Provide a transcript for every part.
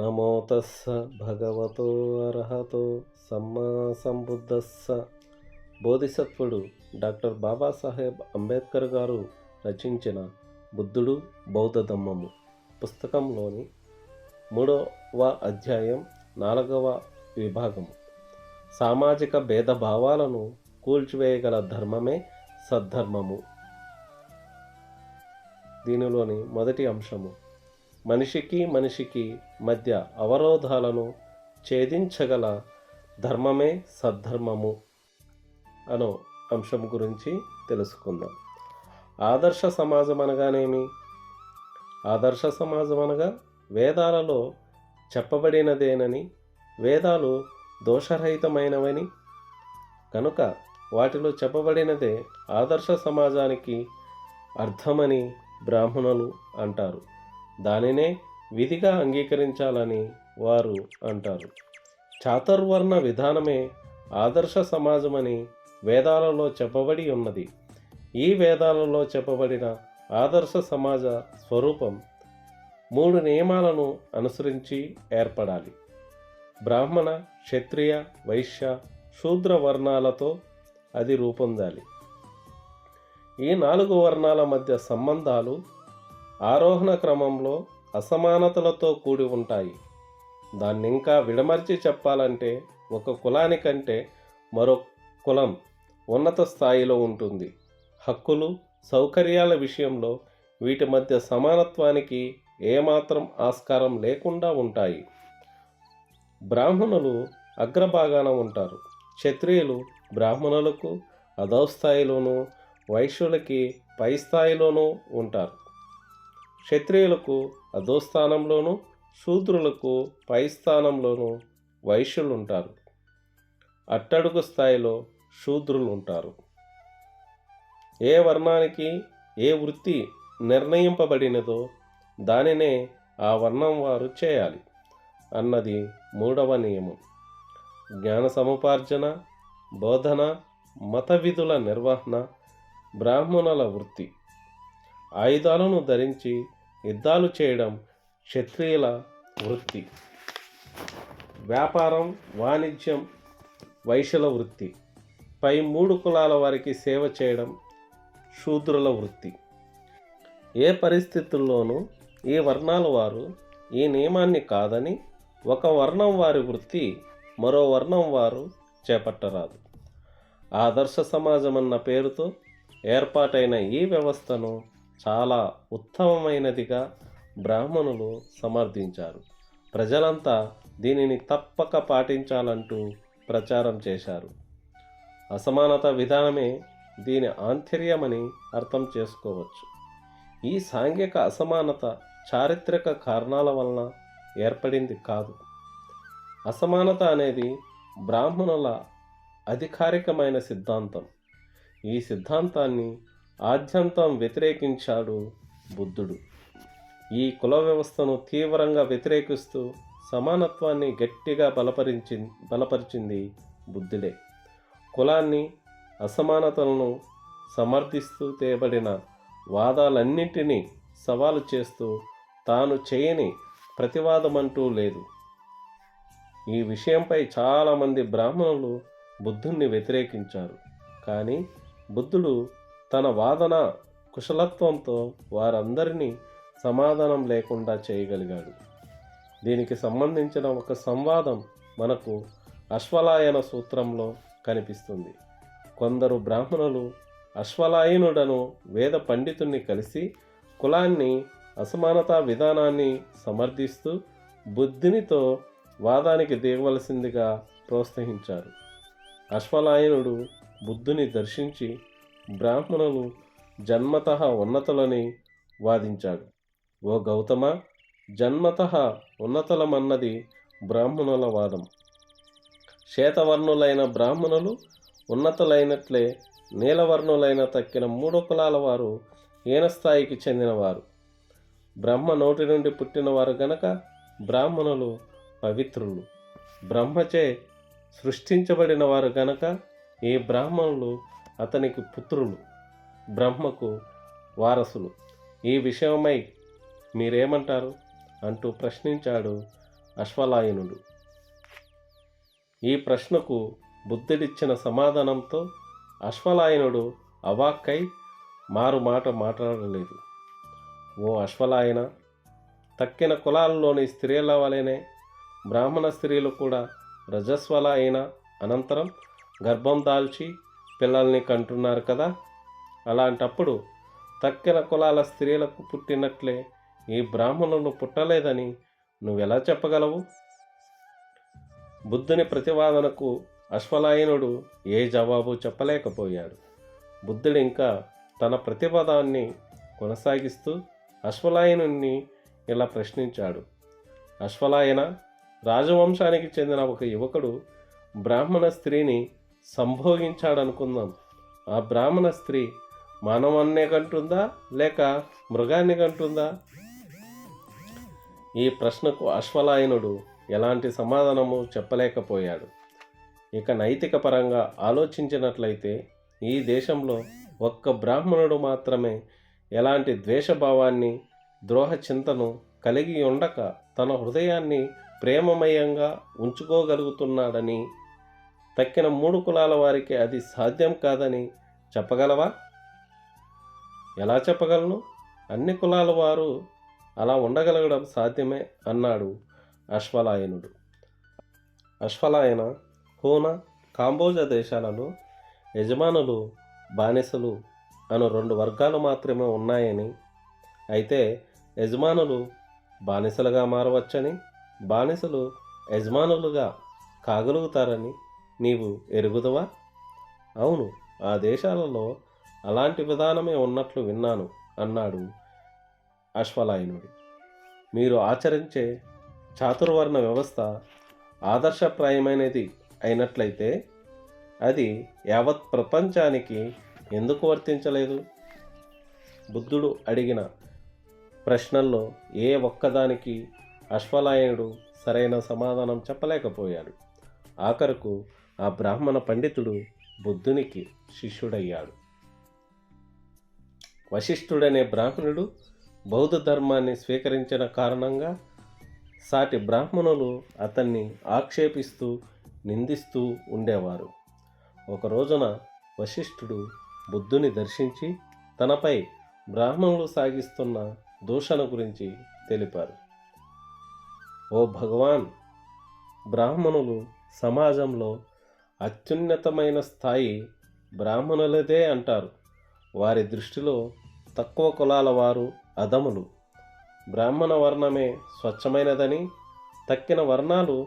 నమో తస్స భగవతో అర్హతో సమ్మా సంబుద్ధస్స బోధిసత్వుడు డాక్టర్ బాబాసాహెబ్ అంబేద్కర్ గారు రచించిన బుద్ధుడు బౌద్ధ ధమ్మము పుస్తకంలోని మూడవ అధ్యాయం నాలుగవ విభాగము. సామాజిక భేదభావాలను కూల్చివేయగల ధర్మమే సద్ధర్మము. దీనిలోని మొదటి అంశము మనిషికి మనిషికి మధ్య అవరోధాలను ఛేదించగల ధర్మమే సద్ధర్మము అను అంశం గురించి తెలుసుకుందాం. ఆదర్శ సమాజం అనగానేమి? ఆదర్శ సమాజం అనగా వేదాలలో చెప్పబడినదేనని వేదాలు దోషరహితమైనవని. కనుక వాటిలో చెప్పబడినదే ఆదర్శ సమాజానికి అర్థమని బ్రాహ్మణులు అంటారు. దానినే విధిగా అంగీకరించాలని వారు అంటారు. చాతుర్వర్ణ విధానమే ఆదర్శ సమాజమని వేదాలలో చెప్పబడి ఉన్నది. ఈ వేదాలలో చెప్పబడిన ఆదర్శ సమాజ స్వరూపం మూడు నియమాలను అనుసరించి ఏర్పడాలి. బ్రాహ్మణ క్షత్రియ వైశ్య శూద్ర వర్ణాలతో అది రూపొందాలి. ఈ నాలుగు వర్ణాల మధ్య సంబంధాలు ఆరోహణ క్రమంలో అసమానతలతో కూడి ఉంటాయి. దాన్ని ఇంకా విడమర్చి చెప్పాలంటే ఒక కులానికంటే మరో కులం ఉన్నత స్థాయిలో ఉంటుంది. హక్కులు సౌకర్యాల విషయంలో వీటి మధ్య సమానత్వానికి ఏమాత్రం ఆస్కారం లేకుండా ఉంటాయి. బ్రాహ్మణులు అగ్రభాగాన ఉంటారు. క్షత్రియులు బ్రాహ్మణులకు అధోస్థాయిలోనూ వైశ్యులకి పై స్థాయిలోనూ ఉంటారు. క్షత్రియులకు అధోస్థానంలోనూ శూద్రులకు పై స్థానంలోనూ వైశ్యులు ఉంటారు అట్టడుగు స్థాయిలో శూద్రులు ఉంటారు ఏ వర్ణానికి ఏ వృత్తి నిర్ణయింపబడినదో దానినే ఆ వర్ణం వారు చేయాలి అన్నది మూడవ నియమం. జ్ఞాన సముపార్జన బోధన మత విధుల నిర్వహణ బ్రాహ్మణుల వృత్తి. ఆయుధాలను ధరించి యుద్ధాలు చేయడం క్షత్రియుల వృత్తి. వ్యాపారం వాణిజ్యం వైశ్యుల వృత్తి. పై మూడు కులాల వారికి సేవ చేయడం శూద్రుల వృత్తి. ఏ పరిస్థితుల్లోనూ ఈ వర్ణాల వారు ఈ నియమాన్ని కాదని ఒక వర్ణం వారి వృత్తి మరో వర్ణం వారు చేపట్టరాదు. ఆదర్శ సమాజం అన్న పేరుతో ఏర్పాటైన ఈ వ్యవస్థను చాలా ఉత్తమమైనదిగా బ్రాహ్మణులు సమర్థించారు. ప్రజలంతా దీనిని తప్పక పాటించాలంటూ ప్రచారం చేశారు. అసమానత విధానమే దీని ఆంతర్యమని అర్థం చేసుకోవచ్చు. ఈ సాంఘిక అసమానత చారిత్రక కారణాల వలన ఏర్పడింది కాదు. అసమానత అనేది బ్రాహ్మణుల అధికారికమైన సిద్ధాంతం. ఈ సిద్ధాంతాన్ని ఆద్యంతం వ్యతిరేకించాడు బుద్ధుడు. ఈ కుల వ్యవస్థను తీవ్రంగా వ్యతిరేకిస్తూ సమానత్వాన్ని గట్టిగా బలపరించి బలపరిచింది బుద్ధుడే. కులాన్ని అసమానతలను సమర్థిస్తూ తేబడిన వాదాలన్నింటినీ సవాలు చేస్తూ తాను చేయని ప్రతివాదమంటూ లేదు. ఈ విషయంపై చాలామంది బ్రాహ్మణులు బుద్ధుణ్ణి వ్యతిరేకించారు. కానీ బుద్ధుడు తన వాదన కుశలత్వంతో వారందరినీ సమాధానం లేకుండా చేయగలిగాడు. దీనికి సంబంధించిన ఒక సంవాదం మనకు అశ్వలాయన సూత్రంలో కనిపిస్తుంది. కొందరు బ్రాహ్మణులు అశ్వలాయనుడను వేద పండితుణ్ణి కలిసి కులాన్ని అసమానతా విధానాన్ని సమర్థిస్తూ బుద్ధినితో వాదానికి దిగవలసిందిగా ప్రోత్సహించారు. అశ్వలాయనుడు బుద్ధుని దర్శించి బ్రాహ్మణులు జన్మత ఉన్నతులని వాదించాడు. ఓ గౌతమ జన్మత ఉన్నతలమన్నది బ్రాహ్మణుల వాదం. శ్వేతవర్ణులైన బ్రాహ్మణులు ఉన్నతులైనట్లే నీలవర్ణులైన తక్కిన మూడు కులాల వారు హీనస్థాయికి చెందినవారు. బ్రహ్మ నోటి నుండి పుట్టినవారు గనక బ్రాహ్మణులు పవిత్రులు. బ్రహ్మచే సృష్టించబడిన వారు గనక ఈ బ్రాహ్మణులు అతనికి పుత్రులు బ్రహ్మకు వారసులు. ఈ విషయమై మీరేమంటారు? అంటూ ప్రశ్నించాడు అశ్వలాయనుడు. ఈ ప్రశ్నకు బుద్ధుడిచ్చిన సమాధానంతో అశ్వలాయనుడు అవాక్కై మారు మాట మాట్లాడలేదు. ఓ అశ్వలాయన తక్కిన కులాల్లోని స్త్రీల వలెనే బ్రాహ్మణ స్త్రీలు కూడా రజస్వల అయిన అనంతరం గర్భం దాల్చి పిల్లల్ని కంటున్నారు కదా? అలాంటప్పుడు తక్కిన కులాల స్త్రీలకు పుట్టినట్లే ఈ బ్రాహ్మణులు పుట్టలేదని నువ్వెలా చెప్పగలవు? బుద్ధుని ప్రతివాదనకు అశ్వలాయనుడు ఏ జవాబు చెప్పలేకపోయాడు. బుద్ధుడు ఇంకా తన ప్రతిపదాన్ని కొనసాగిస్తూ అశ్వలాయనుణ్ణి ఇలా ప్రశ్నించాడు. అశ్వలాయన రాజవంశానికి చెందిన ఒక యువకుడు బ్రాహ్మణ స్త్రీని సంభోగించాడనుకుందాం. ఆ బ్రాహ్మణ స్త్రీ మానవాన్నే కంటుందా లేక మృగాన్ని కంటుందా? ఈ ప్రశ్నకు అశ్వలాయనుడు ఎలాంటి సమాధానము చెప్పలేకపోయాడు. ఇక నైతిక పరంగా ఆలోచించినట్లయితే ఈ దేశంలో ఒక్క బ్రాహ్మణుడు మాత్రమే ఎలాంటి ద్వేషభావాన్ని ద్రోహ చింతను కలిగి ఉండక తన హృదయాన్ని ప్రేమమయంగా ఉంచుకోగలుగుతున్నాడని తక్కిన మూడు కులాల వారికి అది సాధ్యం కాదని చెప్పగలవా? ఎలా చెప్పగలను? అన్ని కులాల వారు అలా ఉండగలగడం సాధ్యమే అన్నాడు అశ్వలాయనుడు. అశ్వలాయన హూన కాంబోజ దేశాలలో యజమానులు బానిసలు అను రెండు వర్గాలు మాత్రమే ఉన్నాయని. అయితే యజమానులు బానిసలుగా మారవచ్చని బానిసలు యజమానులుగా కాగలుగుతారని నీవు ఎరుగుదవా? అవును ఆ దేశాలలో అలాంటి విధానమే ఉన్నట్లు విన్నాను అన్నాడు అశ్వలాయనుడు. మీరు ఆచరించే చాతుర్వర్ణ వ్యవస్థ ఆదర్శప్రాయమైనది అయినట్లయితే అది యావత్ ప్రపంచానికి ఎందుకు వర్తించలేదు? బుద్ధుడు అడిగిన ప్రశ్నల్లో ఏ ఒక్కదానికి అశ్వలాయనుడు సరైన సమాధానం చెప్పలేకపోయాడు. ఆఖరకు ఆ బ్రాహ్మణ పండితుడు బుద్ధునికి శిష్యుడయ్యాడు. వశిష్ఠుడనే బ్రాహ్మణుడు బౌద్ధ ధర్మాన్ని స్వీకరించిన కారణంగా సాటి బ్రాహ్మణులు అతన్ని ఆక్షేపిస్తూ నిందిస్తూ ఉండేవారు. ఒక రోజున వశిష్ఠుడు బుద్ధుని దర్శించి తనపై బ్రాహ్మణులు సాగిస్తున్న దూషణ గురించి తెలిపారు. ఓ భగవాన్ బ్రాహ్మణులు సమాజంలో అత్యున్నతమైన స్థాయి బ్రాహ్మణులదే అంటారు. వారి దృష్టిలో తక్కువ కులాల వారు అధములు. బ్రాహ్మణ వర్ణమే స్వచ్ఛమైనదని తక్కిన వర్ణాలు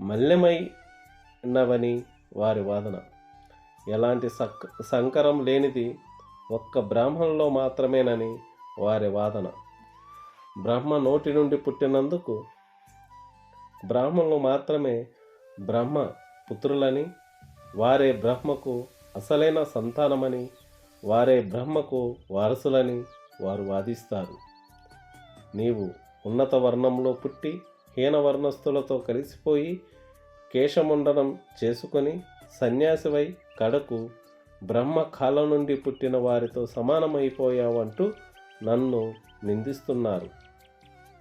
మల్యమైనవని వారి వాదన. ఎలాంటి సక్ సంకరం లేనిది ఒక్క బ్రాహ్మణులో మాత్రమేనని వారి వాదన. బ్రహ్మ నోటి నుండి పుట్టినందుకు బ్రాహ్మణులు మాత్రమే బ్రహ్మ పుత్రులని వారే బ్రహ్మకు అసలైన సంతానమని వారే బ్రహ్మకు వారసులని వారు వాదిస్తారు. నీవు ఉన్నత వర్ణంలో పుట్టి హీన వర్ణస్థులతో కలిసిపోయి కేశముండనం చేసుకొని సన్యాసివై కడకు బ్రహ్మ కాలం నుండి పుట్టిన వారితో సమానమైపోయావంటూ నన్ను నిందిస్తున్నారు.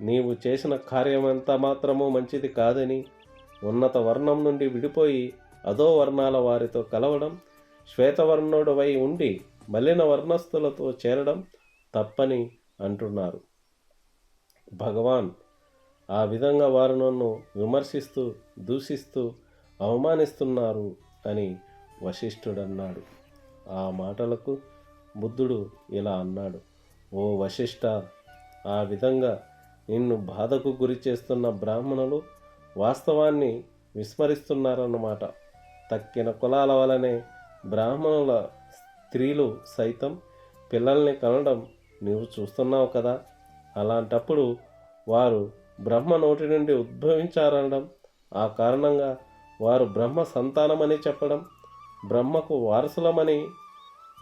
నీవు చేసిన కార్యమంతా మాత్రము మంచిది కాదని ఉన్నత వర్ణం నుండి విడిపోయి అధోవర్ణాల వారితో కలవడం శ్వేతవర్ణుడవై ఉండి మలిన వర్ణస్థులతో చేరడం తప్పని అంటున్నారు. భగవాన్ ఆ విధంగా వారు నన్ను విమర్శిస్తూ దూషిస్తూ అవమానిస్తున్నారు అని వశిష్ఠుడన్నాడు. ఆ మాటలకు బుద్ధుడు ఇలా అన్నాడు ఓ వశిష్ఠ ఆ విధంగా నిన్ను బాధకు గురి చేస్తున్న బ్రాహ్మణులు వాస్తవాన్ని విస్మరిస్తున్నారన్నమాట. తక్కిన కులాల వలనే బ్రాహ్మణుల స్త్రీలు సైతం పిల్లల్ని కనడం నీవు చూస్తున్నావు కదా? అలాంటప్పుడు వారు బ్రహ్మ నోటి నుండి ఉద్భవించారనడం ఆ కారణంగా వారు బ్రహ్మ సంతానమని చెప్పడం బ్రహ్మకు వారసులమని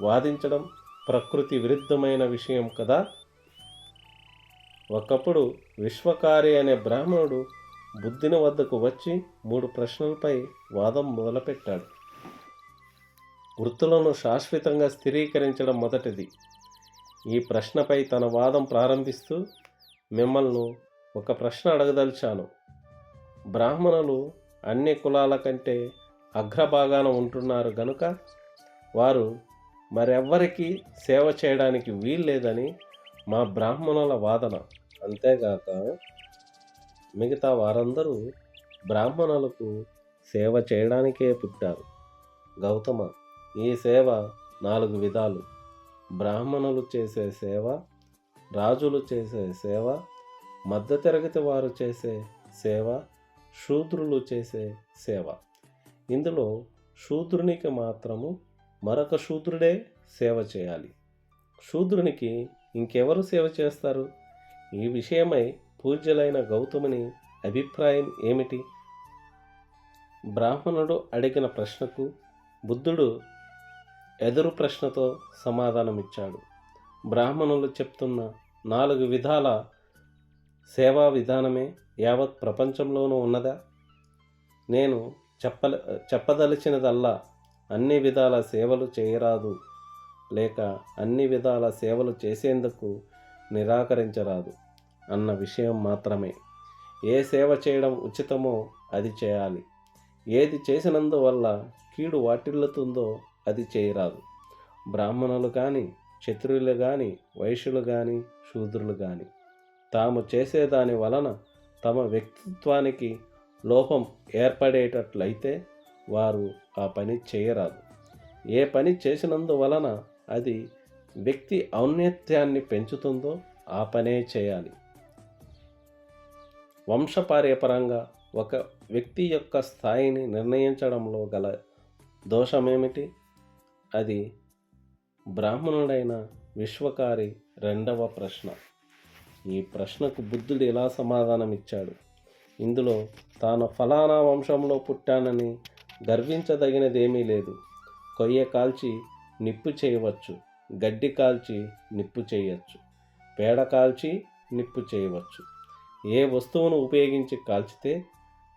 వాదించడం ప్రకృతి విరుద్ధమైన విషయం కదా? ఒకప్పుడు విశ్వకారి అనే బ్రాహ్మణుడు బుద్ధిని వద్దకు వచ్చి మూడు ప్రశ్నలపై వాదం మొదలుపెట్టాడు. వృత్తులను శాశ్వతంగా స్థిరీకరించడం మొదటిది. ఈ ప్రశ్నపై తన వాదం ప్రారంభిస్తూ మిమ్మల్ని ఒక ప్రశ్న అడగదలిచాను. బ్రాహ్మణులు అన్ని కులాల కంటే అగ్రభాగాన ఉంటున్నారు గనుక వారు మరెవ్వరికీ సేవ చేయడానికి వీల్లేదని మా బ్రాహ్మణుల వాదన. అంతేగాక మిగతా వారందరూ బ్రాహ్మణులకు సేవ చేయడానికే పుట్టారు. గౌతమ ఈ సేవ నాలుగు విధాలు. బ్రాహ్మణులు చేసే సేవ రాజులు చేసే సేవ మధ్యతరగతి వారు చేసే సేవ శూద్రులు చేసే సేవ. ఇందులో శూద్రునికి మాత్రము మరొక శూద్రుడే సేవ చేయాలి. శూద్రునికి ఇంకెవరు సేవ చేస్తారు? ఈ విషయమై పూజ్యులైన గౌతముని అభిప్రాయం ఏమిటి? బ్రాహ్మణుడు అడిగిన ప్రశ్నకు బుద్ధుడు ఎదురు ప్రశ్నతో సమాధానమిచ్చాడు. బ్రాహ్మణులు చెప్తున్న నాలుగు విధాల సేవా విధానమే యావత్ ప్రపంచంలోనూ ఉన్నదా? నేను చెప్పల చెప్పదలిచినదల్లా అన్ని విధాల సేవలు చేయరాదు లేక అన్ని విధాల సేవలు చేసేందుకు నిరాకరించరాదు. అన్న విషయం మాత్రమే. ఏ సేవ చేయడం ఉచితమో అది చేయాలి. ఏది చేసినందువల్ల కీడు వాటిల్లుతుందో అది చేయరాదు. బ్రాహ్మణులు కానీ క్షత్రియులు కానీ వైశ్యులు కానీ శూద్రులు కానీ తాము చేసేదాని వలన తమ వ్యక్తిత్వానికి లోపం ఏర్పడేటట్లయితే వారు ఆ పని చేయరాదు. ఏ పని చేసినందువలన అది వ్యక్తి ఔన్నత్యాన్ని పెంచుతుందో ఆ పనే చేయాలి. వంశపార్యపరంగా ఒక వ్యక్తి యొక్క స్థాయిని నిర్ణయించడంలో గల దోషమేమిటి? అది బ్రాహ్మణుడైన విశ్వకారి రెండవ ప్రశ్న. ఈ ప్రశ్నకు బుద్ధుడు ఎలా సమాధానమిచ్చాడు? ఇందులో తాను ఫలానా వంశంలో పుట్టానని గర్వించదగినదేమీ లేదు. కొయ్య కాల్చి నిప్పు చేయవచ్చు గడ్డి కాల్చి నిప్పు చేయవచ్చు పేడ కాల్చి నిప్పు చేయవచ్చు. ఏ వస్తువును ఉపయోగించి కాల్చితే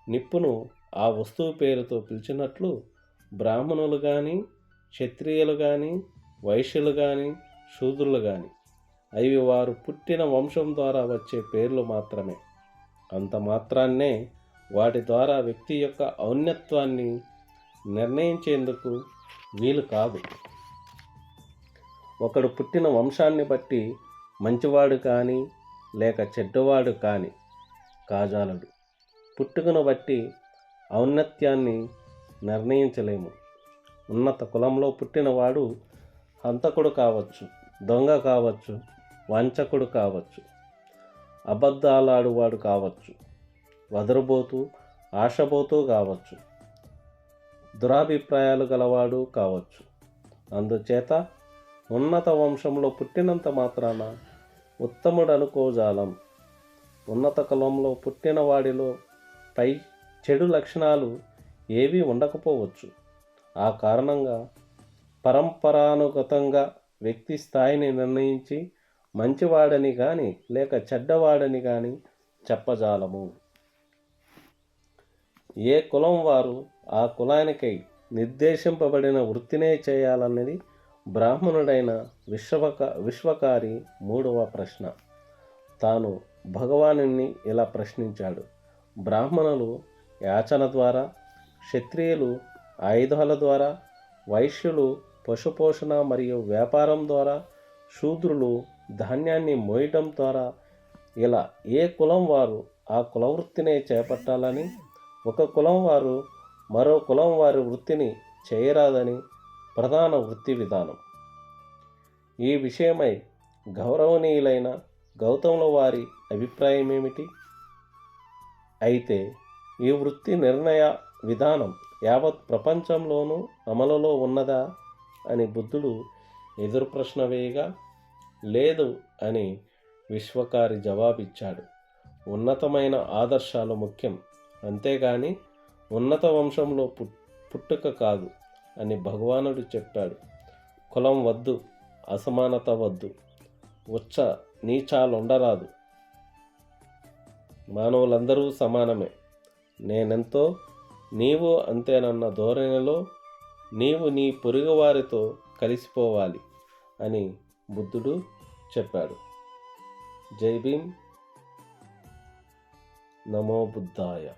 నిప్పును ఆ వస్తువు పేరుతో పిలిచినట్లు బ్రాహ్మణులు కానీ క్షత్రియులు కానీ వైశ్యులు కానీ శూద్రులు కానీ అవి వారు పుట్టిన వంశం ద్వారా వచ్చే పేర్లు మాత్రమే. అంత మాత్రాన్నే వాటి ద్వారా వ్యక్తి యొక్క ఔన్నత్వాన్ని నిర్ణయించేందుకు వీలు కాదు. ఒకడు పుట్టిన వంశాన్ని బట్టి మంచివాడు కానీ లేక చెడ్డవాడు కానీ కాజాలడు. పుట్టుకను బట్టి ఔన్నత్యాన్ని నిర్ణయించలేము. ఉన్నత కులంలో పుట్టినవాడు హంతకుడు కావచ్చు దొంగ కావచ్చు వంచకుడు కావచ్చు అబద్ధాలాడువాడు కావచ్చు వదరుబోతూ ఆశబోతూ కావచ్చు దురాభిప్రాయాలు గలవాడు కావచ్చు. అందుచేత ఉన్నత వంశంలో పుట్టినంత మాత్రాన ఉత్తముడు అనుకోజాలం ఉన్నత కులంలో పుట్టిన వాడిలో పై చెడు లక్షణాలు ఏవీ ఉండకపోవచ్చు. ఆ కారణంగా పరంపరానుగతంగా వ్యక్తి స్థాయిని నిర్ణయించి మంచివాడని కానీ లేక చెడ్డవాడని కానీ చెప్పజాలము. ఏ కులం వారు ఆ కులానికై నిర్దేశింపబడిన వృత్తినే చేయాలన్నది బ్రాహ్మణుడైన విశ్వక విశ్వకారి మూడవ ప్రశ్న. తాను భగవానుని ఇలా ప్రశ్నించాడు. బ్రాహ్మణులు యాచన ద్వారా క్షత్రియులు ఆయుధాల ద్వారా వైశ్యులు పశుపోషణ మరియు వ్యాపారం ద్వారా శూద్రులు ధాన్యాన్ని మోయటం ద్వారా ఇలా ఏ కులం వారు ఆ కులవృత్తినే చేపట్టాలని ఒక కులం వారు మరో కులం వారి వృత్తిని చేయరాదని ప్రధాన వృత్తి విధానం. ఈ విషయమై గౌరవనీయులైన గౌతముల వారి అభిప్రాయం ఏమిటి అయితే ఈ వృత్తి నిర్ణయ విధానం యావత్ ప్రపంచంలోనూ అమలులో ఉన్నదా అని బుద్ధుడు ఎదురు ప్రశ్న వేయగా లేదు అని విశ్వకారి జవాబిచ్చాడు. ఉన్నతమైన ఆదర్శాలు ముఖ్యం. అంతేగాని ఉన్నత వంశంలో పుట్టుక కాదు అని భగవానుడు చెప్పాడు. కులం వద్దు అసమానత వద్దు. ఉచ్చ నీచాలుండరాదు. మానవులందరూ సమానమే. నేనెంతో నీవు అంతేనన్న ధోరణిలో నీవు నీ పొరుగువారితో కలిసిపోవాలి అని బుద్ధుడు చెప్పాడు. జై భీమ్. నమో బుద్ధాయ.